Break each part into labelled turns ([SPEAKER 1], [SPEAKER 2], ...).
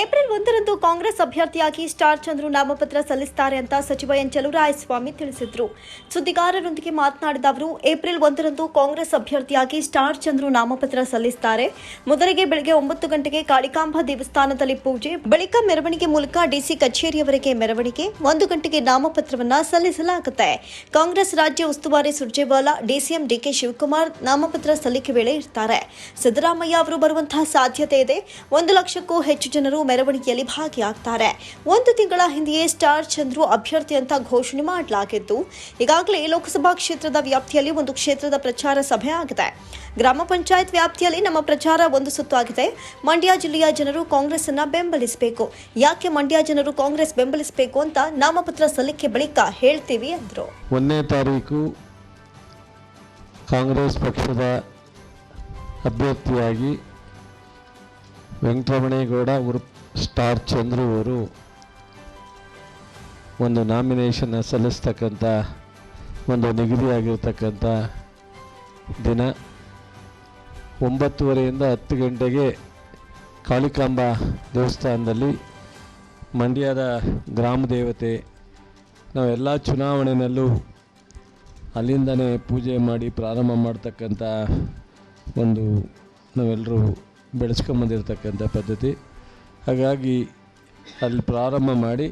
[SPEAKER 1] April ಒಂದರಂದು ಕಾಂಗ್ರೆಸ್ ಅಭ್ಯರ್ಥಿಯಾಗಿ star Chandru ನಾಮಪತ್ರ ಸಲ್ಲಿಸುತ್ತಾರೆ ಅಂತ ಸಚಿವ ಎನ್ ಚಲುವರಾಯಸ್ವಾಮಿ ತಿಳಿಸಿದ್ರು. ಸುದ್ದಿಗಾರರೊಂದಿಗೆ ಮಾತನಾಡಿದ ಅವರು, ಏಪ್ರಿಲ್ ಒಂದರಂದು ಕಾಂಗ್ರೆಸ್ ಅಭ್ಯರ್ಥಿಯಾಗಿ ಸ್ಟಾರ್ ಚಂದ್ರು ನಾಮಪತ್ರ ಸಲ್ಲಿಸುತ್ತಾರೆ ಮೊದಲಿಗೆ ಬೆಳಗ್ಗೆ ಒಂಬತ್ತು ಗಂಟೆಗೆ ಕಾಳಿಕಾಂಬ ದೇವಸ್ಥಾನದಲ್ಲಿ ಪೂಜೆ, ಬಳಿಕ ಮೆರವಣಿಗೆ ಮೂಲಕ ಡಿಸಿ ಕಚೇರಿಯವರೆಗೆ ಮೆರವಣಿಗೆ, ಒಂದು ಗಂಟೆಗೆ ನಾಮಪತ್ರವನ್ನ ಸಲ್ಲಿಸಲಾಗುತ್ತೆ. ಕಾಂಗ್ರೆಸ್ ರಾಜ್ಯ ಉಸ್ತುವಾರಿ ಸುರ್ಜೇವಾಲಾ, ಡಿಸಿಎಂ ಡಿಕೆ ಶಿವಕುಮಾರ್ ನಾಮಪತ್ರ ಸಲ್ಲಿಕೆ ವೇಳೆ ಇರ್ತಾರೆ. ಸಿದ್ದರಾಮಯ್ಯ ಅವರು ಬರುವಂತಹ ಸಾಧ್ಯತೆ ಇದೆ. ಒಂದು ಲಕ್ಷಕ್ಕೂ ಹೆಚ್ಚು ಜನರು ಮೆರವಣಿಗೆಯಲ್ಲಿ ಭಾಗಿಯಾಗ್ತಾರೆ. ಒಂದು ತಿಂಗಳ ಹಿಂದೆಯೇ ಸ್ಟಾರ್ ಚಂದ್ರು ಅಭ್ಯರ್ಥಿ ಅಂತ ಘೋಷಣೆ ಮಾಡಲಾಗಿದ್ದು, ಈಗಾಗಲೇ ಲೋಕಸಭಾ ಕ್ಷೇತ್ರದ ವ್ಯಾಪ್ತಿಯಲ್ಲಿ ಒಂದು ಕ್ಷೇತ್ರದ ಪ್ರಚಾರ ಸಭೆ ಆಗಿದೆ. ಗ್ರಾಮ ಪಂಚಾಯತ್ ವ್ಯಾಪ್ತಿಯಲ್ಲಿ ನಮ್ಮ ಪ್ರಚಾರ ಒಂದು ಸುತ್ತು ಆಗಿದೆ. ಮಂಡ್ಯ ಜಿಲ್ಲೆಯ ಜನರು ಕಾಂಗ್ರೆಸ್ ಅನ್ನ ಬೆಂಬಲಿಸಬೇಕು. ಯಾಕೆ ಮಂಡ್ಯ ಜನರು ಕಾಂಗ್ರೆಸ್ ಬೆಂಬಲಿಸಬೇಕು ಅಂತ ನಾಮಪತ್ರ ಸಲ್ಲಿಕೆ ಬಳಿಕ ಹೇಳ್ತೀವಿ ಅಂದ್ರು.
[SPEAKER 2] ಒಂದನೇ ತಾರೀಕು ಕಾಂಗ್ರೆಸ್ ಪಕ್ಷದ ಅಭ್ಯರ್ಥಿಯಾಗಿ ವೆಂಕಟರಮಣೇಗೌಡ ಅವರು ಸ್ಟಾರ್ ಚಂದ್ರು ಅವರು ಒಂದು ನಾಮಿನೇಷನ್ನ ಸಲ್ಲಿಸ್ತಕ್ಕಂಥ, ಒಂದು ನಿಗದಿಯಾಗಿರ್ತಕ್ಕಂಥ ದಿನ. ಒಂಬತ್ತುವರೆಯಿಂದ ಹತ್ತು ಗಂಟೆಗೆ ಕಾಳಿಕಾಂಬ ದೇವಸ್ಥಾನದಲ್ಲಿ ಮಂಡ್ಯದ ಗ್ರಾಮ ದೇವತೆ ನಾವೆಲ್ಲ ಚುನಾವಣೆಯಲ್ಲೂ ಅಲ್ಲಿಂದನೇ ಪೂಜೆ ಮಾಡಿ ಪ್ರಾರಂಭ ಮಾಡ್ತಕ್ಕಂಥ ಒಂದು ನಾವೆಲ್ಲರೂ ಬೆಳೆಸ್ಕೊಂಬಂದಿರ್ತಕ್ಕಂಥ ಪದ್ಧತಿ. ಹಾಗಾಗಿ ಅಲ್ಲಿ ಪ್ರಾರಂಭ ಮಾಡಿ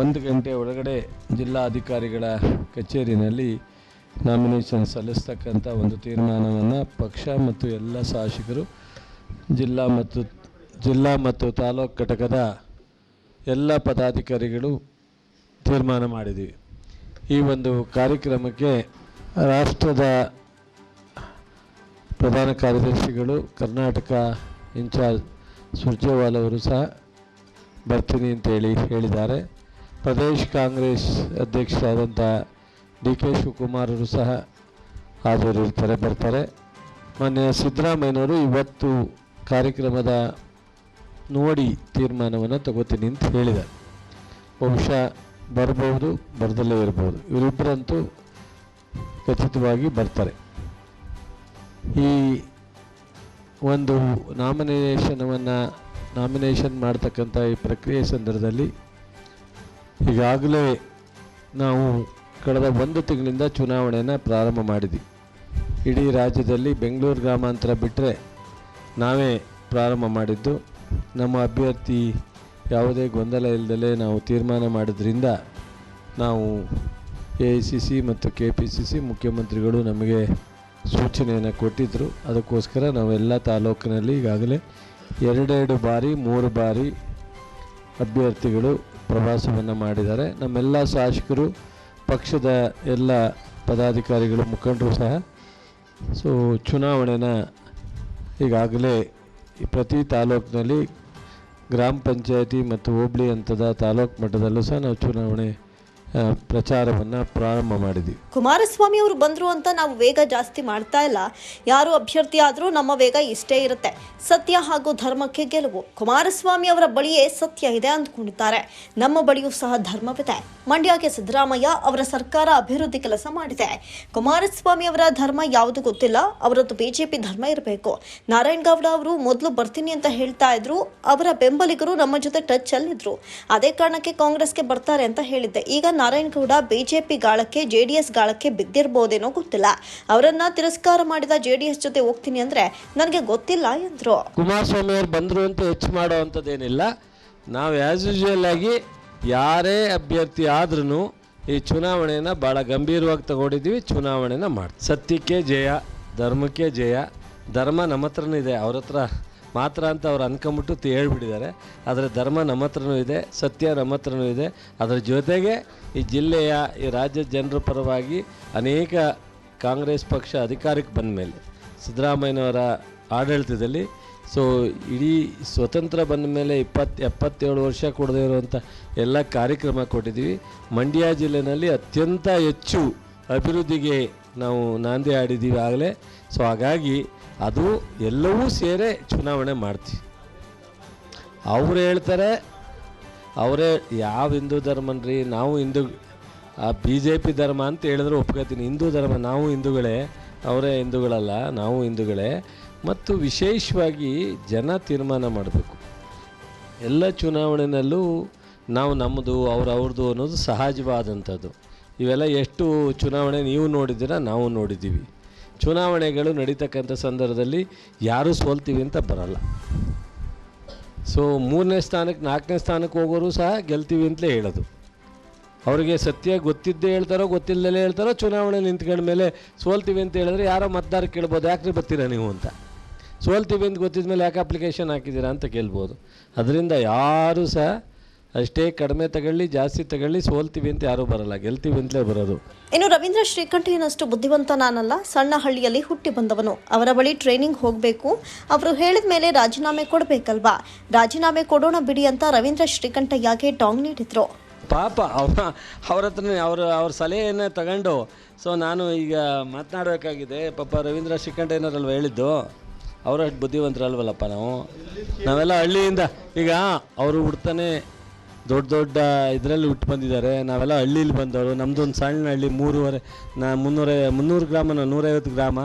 [SPEAKER 2] ಒಂದು ಗಂಟೆ ಒಳಗಡೆ ಜಿಲ್ಲಾ ಅಧಿಕಾರಿಗಳ ಕಚೇರಿನಲ್ಲಿ ನಾಮಿನೇಷನ್ ಸಲ್ಲಿಸ್ತಕ್ಕಂಥ ಒಂದು ತೀರ್ಮಾನವನ್ನು ಪಕ್ಷ ಮತ್ತು ಎಲ್ಲ ಶಾಸಕರು, ಜಿಲ್ಲಾ ಮತ್ತು ಜಿಲ್ಲಾ ಮತ್ತು ತಾಲೂಕು ಘಟಕದ ಎಲ್ಲ ಪದಾಧಿಕಾರಿಗಳು ತೀರ್ಮಾನ ಮಾಡಿದ್ದೀವಿ ಈ ಒಂದು ಕಾರ್ಯಕ್ರಮಕ್ಕೆ ರಾಷ್ಟ್ರದ ಪ್ರಧಾನ ಕಾರ್ಯದರ್ಶಿಗಳು, ಕರ್ನಾಟಕ ಇನ್ಚಾರ್ಜ್ ಸುರ್ಜೇವಾಲ್ ಅವರು ಸಹ ಬರ್ತೀನಿ ಅಂತೇಳಿ ಹೇಳಿದ್ದಾರೆ. ಪ್ರದೇಶ್ ಕಾಂಗ್ರೆಸ್ ಅಧ್ಯಕ್ಷರಾದಂಥ ಡಿ ಕೆ ಶಿವಕುಮಾರ್ ಅವರು ಸಹ ಹಾಜರಿರ್ತಾರೆ, ಬರ್ತಾರೆ. ಮಾನ್ಯ ಸಿದ್ದರಾಮಯ್ಯನವರು ಇವತ್ತು ಕಾರ್ಯಕ್ರಮದ ನೋಡಿ ತೀರ್ಮಾನವನ್ನು ತಗೋತೀನಿ ಅಂತ ಹೇಳಿದ ಬಹುಶಃ ಬರ್ಬೋದು ಬರದಲ್ಲೇ ಇರ್ಬೋದು ಇವರಿಬ್ಬರಂತೂ ಖಚಿತವಾಗಿ ಬರ್ತಾರೆ. ಈ ಒಂದು ನಾಮಿನೇಷನವನ್ನು ನಾಮಿನೇಷನ್ ಮಾಡ್ತಕ್ಕಂಥ ಈ ಪ್ರಕ್ರಿಯೆ ಸಂದರ್ಭದಲ್ಲಿ ಈಗಾಗಲೇ ನಾವು ಕಳೆದ ಒಂದು ತಿಂಗಳಿಂದ ಚುನಾವಣೆಯನ್ನು ಪ್ರಾರಂಭ ಮಾಡಿದ್ವಿ. ಇಡೀ ರಾಜ್ಯದಲ್ಲಿ ಬೆಂಗಳೂರು ಗ್ರಾಮಾಂತರ ಬಿಟ್ಟರೆ ನಾವೇ ಪ್ರಾರಂಭ ಮಾಡಿದ್ದು. ನಮ್ಮ ಅಭ್ಯರ್ಥಿ ಯಾವುದೇ ಗೊಂದಲ ಇಲ್ಲದಲೇ ನಾವು ತೀರ್ಮಾನ ಮಾಡಿದ್ರಿಂದ ನಾವು ಎ ಐ ಸಿ ಸಿ ಮತ್ತು ಕೆ ಪಿ ಸಿ ಸಿ ಮುಖ್ಯಮಂತ್ರಿಗಳು ನಮಗೆ ಸೂಚನೆಯನ್ನು ಕೊಟ್ಟಿದ್ದರು ಅದಕ್ಕೋಸ್ಕರ ನಾವೆಲ್ಲ ತಾಲೂಕಿನಲ್ಲಿ ಈಗಾಗಲೇ ಎರಡೆರಡು ಬಾರಿ, ಮೂರು ಬಾರಿ ಅಭ್ಯರ್ಥಿಗಳು ಪ್ರವಾಸವನ್ನು ಮಾಡಿದ್ದಾರೆ. ನಮ್ಮೆಲ್ಲ ಶಾಸಕರು, ಪಕ್ಷದ ಎಲ್ಲ ಪದಾಧಿಕಾರಿಗಳು ಮುಖಂಡರು ಸಹ. ಸೊ ಚುನಾವಣೆನ ಈಗಾಗಲೇ ಪ್ರತಿ ತಾಲೂಕಿನಲ್ಲಿ ಗ್ರಾಮ ಪಂಚಾಯತಿ ಮತ್ತು ಹೋಬಳಿ ಹಂತದ ತಾಲೂಕು ಮಟ್ಟದಲ್ಲೂ ಸಹ ನಾವು ಚುನಾವಣೆ ಪ್ರಚಾರವನ್ನು ಪ್ರಾರಂಭ ಮಾಡಿದ್ವಿ.
[SPEAKER 1] ಕುಮಾರಸ್ವಾಮಿ ಅವರು ಬಂದ್ರು ಅಂತ ನಾವು ವೇಗ ಜಾಸ್ತಿ ಮಾಡ್ತಾ ಇಲ್ಲ. ಯಾರು ಅಭ್ಯರ್ಥಿ ಆದ್ರೂ ನಮ್ಮ ವೇಗ ಇಷ್ಟೇ ಇರುತ್ತೆ. ಸತ್ಯ ಹಾಗೂ ಧರ್ಮಕ್ಕೆ ಗೆಲುವು. ಕುಮಾರಸ್ವಾಮಿ ಅವರ ಬಳಿಯೇ ಸತ್ಯ ಇದೆ ಅಂದ್ಕೊಂಡಿದ್ದಾರೆ. ನಮ್ಮ ಬಳಿಯೂ ಸಹ ಧರ್ಮವಿದೆ. ಮಂಡ್ಯಕ್ಕೆ ಸಿದ್ದರಾಮಯ್ಯ ಅವರ ಸರ್ಕಾರ ಅಭಿವೃದ್ಧಿ ಕೆಲಸ ಮಾಡಿದೆ. ಕುಮಾರಸ್ವಾಮಿ ಅವರ ಧರ್ಮ ಯಾವುದು ಗೊತ್ತಿಲ್ಲ, ಅವರದ್ದು ಬಿಜೆಪಿ ಧರ್ಮ ಇರಬೇಕು. ನಾರಾಯಣಗೌಡ ಅವರು ಮೊದಲು ಬರ್ತೀನಿ ಅಂತ ಹೇಳ್ತಾ ಇದ್ರು, ಅವರ ಬೆಂಬಲಿಗರು ನಮ್ಮ ಜೊತೆ ಟಚ್ ಅಲ್ಲಿದ್ರು ಅದೇ ಕಾರಣಕ್ಕೆ ಕಾಂಗ್ರೆಸ್ಗೆ ಬರ್ತಾರೆ ಅಂತ ಹೇಳಿದ್ದೆ. ಈಗ ನಾರಾಯಣಗೌಡ ಬಿಜೆಪಿ ಗಾಳಕ್ಕೆ, ಜೆಡಿಎಸ್ ಗಾಳಕ್ಕೆ ಬಿದ್ದಿರ್ಬೋದೇನೋ ಗೊತ್ತಿಲ್ಲ. ಅವರನ್ನ ತಿರಸ್ಕಾರ ಮಾಡಿದ ಜೆಡಿಎಸ್ ಜೊತೆ ಹೋಗ್ತೀನಿ ಅಂದ್ರೆ ನನಗೆ ಗೊತ್ತಿಲ್ಲ ಎಂದ್ರು.
[SPEAKER 2] ಕುಮಾರಸ್ವಾಮಿ ಅವರು ಬಂದರು ಅಂತ ಹೆಚ್ಚು ಮಾಡೋ ಅಂಥದ್ದೇನಿಲ್ಲ. ನಾವು ಆ್ಯಸ್ ಯೂಶುವಲ್ ಆಗಿ ಯಾರೇ ಅಭ್ಯರ್ಥಿ ಆದ್ರೂ ಈ ಚುನಾವಣೆಯನ್ನು ಭಾಳ ಗಂಭೀರವಾಗಿ ತಗೊಂಡಿದ್ದೀವಿ ಚುನಾವಣೆನ ಮಾಡಿ ಸತ್ಯಕ್ಕೆ ಜಯ, ಧರ್ಮಕ್ಕೆ ಜಯ, ಧರ್ಮ ನಮ್ಮ ಹತ್ರನೇ ಇದೆ, ಅವ್ರ ಹತ್ರ ಮಾತ್ರ ಅಂತ ಅವ್ರು ಅನ್ಕೊಂಬಿಟ್ಟು ಹೇಳ್ಬಿಟ್ಟಿದ್ದಾರೆ. ಆದರೆ ಧರ್ಮ ನಮ್ಮ ಹತ್ರನೂ ಇದೆ, ಸತ್ಯ ನಮ್ಮ ಹತ್ರನೂ ಇದೆ. ಅದರ ಜೊತೆಗೆ ಈ ಜಿಲ್ಲೆಯ, ಈ ರಾಜ್ಯದ ಜನರ ಪರವಾಗಿ ಅನೇಕ ಕಾಂಗ್ರೆಸ್ ಪಕ್ಷ ಅಧಿಕಾರಕ್ಕೆ ಬಂದ ಮೇಲೆ, ಸಿದ್ದರಾಮಯ್ಯನವರ ಆಡಳಿತದಲ್ಲಿ. ಸೊ ಇಡೀ ಸ್ವತಂತ್ರ ಬಂದ ಮೇಲೆ ಇಪ್ಪತ್ತು, ಎಪ್ಪತ್ತೇಳು ವರ್ಷ ಕೊಡದೇ ಇರುವಂಥ ಎಲ್ಲ ಕಾರ್ಯಕ್ರಮ ಕೊಟ್ಟಿದ್ದೀವಿ. ಮಂಡ್ಯ ಜಿಲ್ಲೆನಲ್ಲಿ ಅತ್ಯಂತ ಹೆಚ್ಚು ಅಭಿವೃದ್ಧಿಗೆ ನಾವು ನಾಂದಿ ಆಡಿದ್ದೀವಿ ಆಗಲೇ. ಸೊ ಹಾಗಾಗಿ ಅದು ಎಲ್ಲವೂ ಸೇರೆ ಚುನಾವಣೆ ಮಾಡ್ತೀವಿ. ಅವರು ಹೇಳ್ತಾರೆ, ಅವರೇ, ಯಾವ ಹಿಂದೂ ಧರ್ಮನ್ರಿ ನಾವು ಹಿಂದೂ, ಆ ಬಿ ಜೆ ಪಿ ಧರ್ಮ ಅಂತ ಹೇಳಿದ್ರೆ ಒಪ್ಕೋತೀನಿ. ಹಿಂದೂ ಧರ್ಮ, ನಾವು ಹಿಂದೂಗಳೇ, ಅವರೇ ಹಿಂದೂಗಳಲ್ಲ, ನಾವು ಹಿಂದೂಗಳೇ. ಮತ್ತು ವಿಶೇಷವಾಗಿ ಜನ ತೀರ್ಮಾನ ಮಾಡಬೇಕು. ಎಲ್ಲ ಚುನಾವಣೆಯಲ್ಲೂ ನಾವು ನಮ್ಮದು ಅವ್ರವ್ರದ್ದು ಅನ್ನೋದು ಸಹಜವಾದಂಥದ್ದು. ಇವೆಲ್ಲ ಎಷ್ಟು ಚುನಾವಣೆ ನೀವು ನೋಡಿದ್ದೀರಾ, ನಾವು ನೋಡಿದ್ದೀವಿ. ಚುನಾವಣೆಗಳು ನಡೀತಕ್ಕಂಥ ಸಂದರ್ಭದಲ್ಲಿ ಯಾರೂ ಸೋಲ್ತೀವಿ ಅಂತ ಬರಲ್ಲ. ಸೊ ಮೂರನೇ ಸ್ಥಾನಕ್ಕೆ, ನಾಲ್ಕನೇ ಸ್ಥಾನಕ್ಕೆ ಹೋಗೋರು ಸಹ ಗೆಲ್ತೀವಿ ಅಂತಲೇ ಹೇಳೋದು. ಅವರಿಗೆ ಸತ್ಯ ಗೊತ್ತಿದ್ದೇ ಹೇಳ್ತಾರೋ, ಗೊತ್ತಿಲ್ಲದಲ್ಲೇ ಹೇಳ್ತಾರೋ, ಚುನಾವಣೆ ನಿಂತ್ಕೊಂಡ ಮೇಲೆ ಸೋಲ್ತೀವಿ ಅಂತ ಹೇಳಿದ್ರೆ ಯಾರೋ ಮತದಾರ ಕೇಳ್ಬೋದು, ಯಾಕ್ರಿ ಬರ್ತೀರಾ ನೀವು ಅಂತ. ಸೋಲ್ತೀವಿ ಅಂತ ಗೊತ್ತಿದ್ದ ಮೇಲೆ ಯಾಕೆ ಅಪ್ಲಿಕೇಶನ್ ಹಾಕಿದ್ದೀರಾ ಅಂತ ಕೇಳ್ಬೋದು. ಅದರಿಂದ ಯಾರೂ ಸಹ ಅಷ್ಟೇ ಕಡಿಮೆ ತಗೊಳ್ಳಿ ಜಾಸ್ತಿ ತಗೊಳ್ಳಿ ಸೋಲ್ತೀವಿ ಅಂತ ಯಾರೂ ಬರಲ್ಲ. ಗೆಲ್ತೀವಿ ಅಂತಲೇ ಬರೋದು.
[SPEAKER 1] ಇನ್ನು ರವೀಂದ್ರ ಶ್ರೀಕಂಠಯ್ಯನಷ್ಟು ಬುದ್ಧಿವಂತ ನಾನಲ್ಲ ಸಣ್ಣ ಹಳ್ಳಿಯಲ್ಲಿ ಹುಟ್ಟಿ ಬಂದವನು. ಅವರ ಬಳಿ ಟ್ರೈನಿಂಗ್ ಹೋಗಬೇಕು. ಅವರು ಹೇಳಿದ ಮೇಲೆ ರಾಜೀನಾಮೆ ಕೊಡಬೇಕಲ್ವಾ? ರಾಜೀನಾಮೆ ಕೊಡೋಣ ಬಿಡಿ ಅಂತ ರವೀಂದ್ರ ಶ್ರೀಕಂಠಯ್ಯಗೆ ಟಾಂಗ್ ನೀಡಿದ್ರು.
[SPEAKER 2] ಪಾಪ ಅವ್ರ ಅವ್ರ ಹತ್ರ ಅವ್ರ ಅವ್ರ ಸಲಹೆಯನ್ನೇ ತಗೊಂಡು. ಸೊ ನಾನು ಈಗ ಮಾತನಾಡಬೇಕಾಗಿದೆ. ಪಾಪ ರವೀಂದ್ರ ಶ್ರೀಕಂಠಯ್ಯನವರಲ್ವ ಹೇಳಿದ್ದು? ಅವರಷ್ಟು ಬುದ್ಧಿವಂತರಲ್ವಲ್ಲಪ್ಪ ನಾವು? ನಾವೆಲ್ಲ ಹಳ್ಳಿಯಿಂದ ಈಗ ಅವರು ಹುಡ್ತಾನೆ ದೊಡ್ಡ ದೊಡ್ಡ ಇದರಲ್ಲಿ ಹುಟ್ಟು ಬಂದಿದ್ದಾರೆ. ನಾವೆಲ್ಲ ಹಳ್ಳೀಲಿ ಬಂದವರು. ನಮ್ಮದೊಂದು ಸಣ್ಣ ಹಳ್ಳಿ, ಮೂರುವರೆ, ನಾ ಮುನ್ನೂರ, ಮುನ್ನೂರು ಗ್ರಾಮ ನೂರೈವತ್ತು ಗ್ರಾಮ,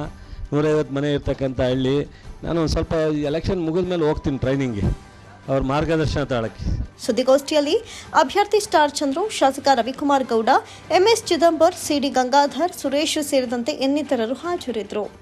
[SPEAKER 2] ನೂರೈವತ್ತು ಮನೆ ಇರ್ತಕ್ಕಂಥ ಹಳ್ಳಿ. ನಾನು ಒಂದು ಸ್ವಲ್ಪ ಎಲೆಕ್ಷನ್ ಮುಗಿದ ಮೇಲೆ ಹೋಗ್ತೀನಿ ಟ್ರೈನಿಂಗ್ಗೆ ಅವ್ರ ಮಾರ್ಗದರ್ಶನ ತಾಳಕ್ಕೆ.
[SPEAKER 1] ಸುದ್ದಿಗೋಷ್ಠಿಯಲ್ಲಿ ಅಭ್ಯರ್ಥಿ ಸ್ಟಾರ್ ಚಂದ್ರು, ಶಾಸಕ ರವಿಕುಮಾರ್ ಗೌಡ, ಎಂಎಸ್ ಚಿದಂಬರ್ ಸಿಡಿ ಗಂಗಾಧರ್, ಸುರೇಶ್ ಸೇರಿದಂತೆ ಇನ್ನಿತರರು ಹಾಜರಿದ್ದರು.